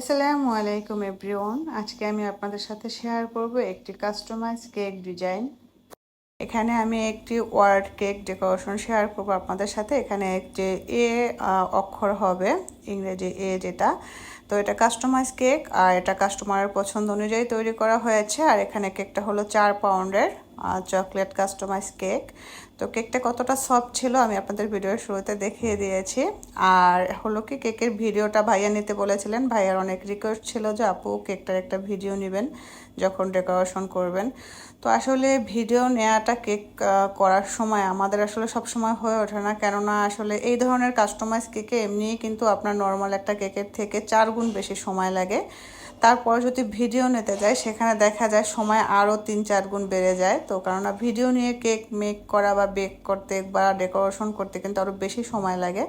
আসসালামু আলাইকুম, এভরিওয়ান। আজকে আমি আপনাদের সাথে শেয়ার করব একটি কাস্টমাইজ কেক ডিজাইন এখানে আমি একটি ওয়ার্ড কেক ডেকোরেশন শেয়ার করব আপনাদের সাথে। এখানে একটি এ অক্ষর হবে, ইংরেজি এ যেটা। তো এটা কাস্টমাইজ কেক আর এটা কাস্টমারের পছন্দ অনুযায়ী তৈরি করা হয়েছে। আর এখানে কেকটা হলো চার পাউন্ডের চকলেট কাস্টমাইজ কেক তো কেকটা কতটা সফট ছিল আমি আপনাদের ভিডিওর শুরুতে দেখিয়ে দিয়েছি। আর হলো কি কেকের ভিডিওটা ভাইয়া নিতে বলেছিলেন। ভাইয়ার অনেক রিকোয়েস্ট ছিল যে, আপু কেকটার একটা ভিডিও নেবেন যখন ডেকোরেশন করবেন। তো আসলে ভিডিও নেওয়াটা কেক করার সময় আমাদের আসলে সব সময় হয়ে ওঠে না। কেননা আসলে এই ধরনের কাস্টমাইজ কেকে এমনিই কিন্তু আপনার নর্মাল একটা কেকের থেকে চার গুণ বেশি সময় লাগে। তারপর যদি ভিডিও নিতে যায় সেখানে দেখা যায় সময় আরও তিন চার গুণ বেড়ে যায়। তো কেননা ভিডিও নিয়ে কেক মেক করা বা বেক করতে বা ডেকোরেশন করতে কিন্তু আরও বেশি সময় লাগে।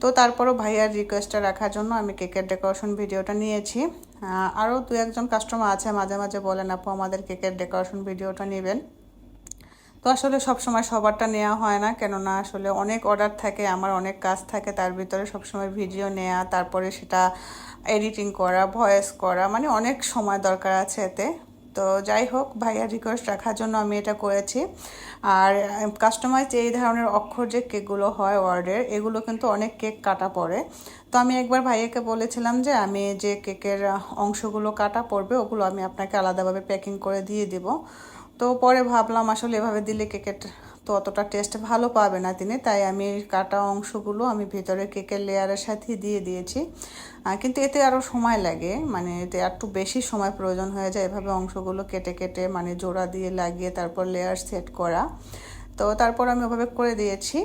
তো তারপরও ভাইয়ার রিকোয়েস্টটা রাখার জন্য আমি কেকের ডেকোরেশন ভিডিওটা নিয়েছি। আরও দু একজন কাস্টমার আছে, মাঝে মাঝে বলেন, আপু, আমাদের কেকের ডেকোরেশন ভিডিওটা নেবেন। তো আসলে সবসময় সবারটা নেওয়া হয় না, কেননা আসলে অনেক অর্ডার থাকে, আমার অনেক কাজ থাকে, তার ভিতরে সবসময় ভিডিও নেওয়া তারপরে সেটা এডিটিং করা ভয়েস করা মানে অনেক সময় দরকার আছে এতে। তো যাই হোক ভাইয়ার রিকোয়েস্ট রাখার জন্য আমি এটা করেছি। আর কাস্টমাইজ এই ধরনের অক্ষর যে কেকগুলো হয় ওয়ার্ডের এগুলো কিন্তু অনেক কেক কাটা পড়ে। তো আমি একবার ভাইয়াকে বলেছিলাম যে, আমি যে কেকের অংশগুলো কাটা পড়বে, ওগুলো আমি আপনাকে আলাদাভাবে প্যাকিং করে দিয়ে দিব। তো পরে ভাবলাম আসলে এভাবে দিলে কেকের তো অতটা টেস্ট ভালো পাবে না তিনি, তাই আমি কাটা অংশগুলো আমি ভেতরে কেকের লেয়ারের সাথে দিয়ে দিয়েছি। কিন্তু এতে আরও সময় লাগে মানে এতে একটু বেশি সময় প্রয়োজন হয়ে যায় এভাবে অংশগুলো কেটে কেটে মানে জোড়া দিয়ে লাগিয়ে তারপর লেয়ার সেট করা। তো তারপর আমি ওভাবে করে দিয়েছি।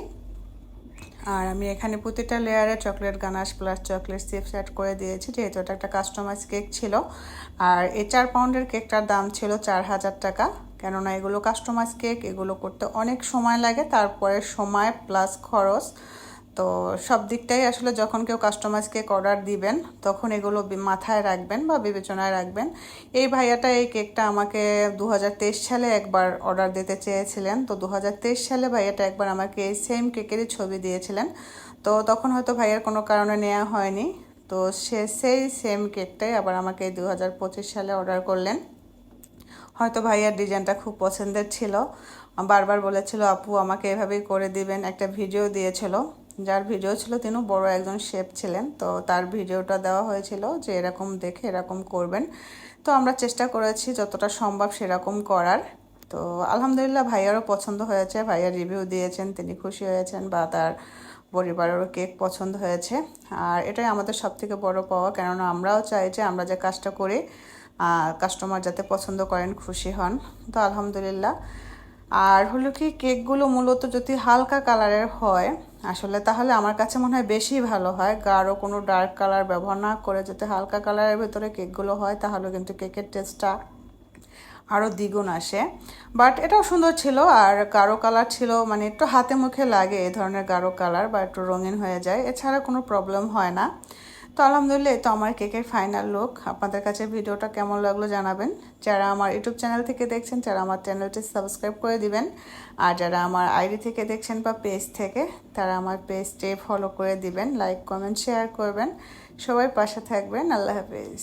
আর আমি এখানে প্রতিটা লেয়ারে chocolate, ganache plus chocolate chips add করে দিয়েছি, যেহেতু এটা একটা কাস্টমাইজ কেক ছিল। আর এই চার পাউন্ডের কেকটার দাম ছিল চার হাজার টাকা। কেননা এগুলো কাস্টমাইজ কেক এগুলো করতে অনেক সময় লাগে, তারপরে সময় প্লাস খরচ। তো সব দিকটাই আসলে যখন কেউ কাস্টমাইজ কেক অর্ডার দিবেন, তখন এগুলো মাথায় রাখবেন বা বিবেচনায় রাখবেন। এই ভাইয়াটা এই কেকটা আমাকে দু হাজার তেইশ সালে একবার অর্ডার দিতে চেয়েছিলেন। তো দু হাজার তেইশ সালে ভাইয়াটা একবার আমাকে এই সেম কেকেরই ছবি দিয়েছিলেন। তো তখন হয়তো ভাইয়ার কোনো কারণে নেওয়া হয়নি। তো সে সেই সেম কেকটাই আবার আমাকে দু হাজার পঁচিশ সালে অর্ডার করলেন। হয়তো ভাইয়ার ডিজাইনটা খুব পছন্দের ছিল। বারবার বলেছিল, আপু, আমাকে এভাবেই করে দিবেন। একটা ভিডিও দিয়েছিল। যার ভিডিও ছিল, তিনি বড় একজন শেফ ছিলেন। তো তার ভিডিওটা দেওয়া হয়েছিল যে এরকম দেখে এরকম করবেন। তো আমরা চেষ্টা করেছি যতটা সম্ভব সেরকম করার। তো আলহামদুলিল্লাহ ভাইয়ারও পছন্দ হয়েছে। ভাইয়ার রিভিউ দিয়েছেন, তিনি খুশি হয়েছেন বা তার পরিবারেরও কেক পছন্দ হয়েছে। আর এটাই আমাদের সবথেকে বড় পাওয়া। কেননা আমরাও চাই যে আমরা যে কাজটা করি কাস্টমার যাতে পছন্দ করেন, খুশি হন। তো আলহামদুলিল্লাহ। আর হলো কি, কেকগুলো মূলত যদি হালকা কালারের হয়, আসলে তাহলে আমার কাছে মনে হয় বেশি ভালো হয়। গাঢ় কোনো ডার্ক কালার ব্যবহার না করে যদি হালকা কালারের ভেতরে কেকগুলো হয়, তাহলে কিন্তু কেকের টেস্টটা আরও দ্বিগুণ আসে। বাট এটাও সুন্দর ছিল, আর গাঢ় কালার ছিল মানে একটু হাতে মুখে লাগে এই ধরনের গাঢ় কালার বা একটু রঙিন হয়ে যায়, এছাড়া কোনো প্রবলেম হয় না। তো আলহামদুলিল্লাহ তো আমার কেকের ফাইনাল লুক আপনাদের কাছে ভিডিওটা কেমন লাগল জানাবেন। যারা আমার ইউটিউব চ্যানেল থেকে দেখছেন যারা আমার চ্যানেলটি সাবস্ক্রাইব করে দিবেন। আর যারা আমার আইডি থেকে দেখছেন বা পেজ থেকে, তারা আমার পেজটি ফলো করে দিবেন। লাইক কমেন্ট শেয়ার করবেন। সবাই পাশে থাকবেন। আল্লাহ হাফিজ।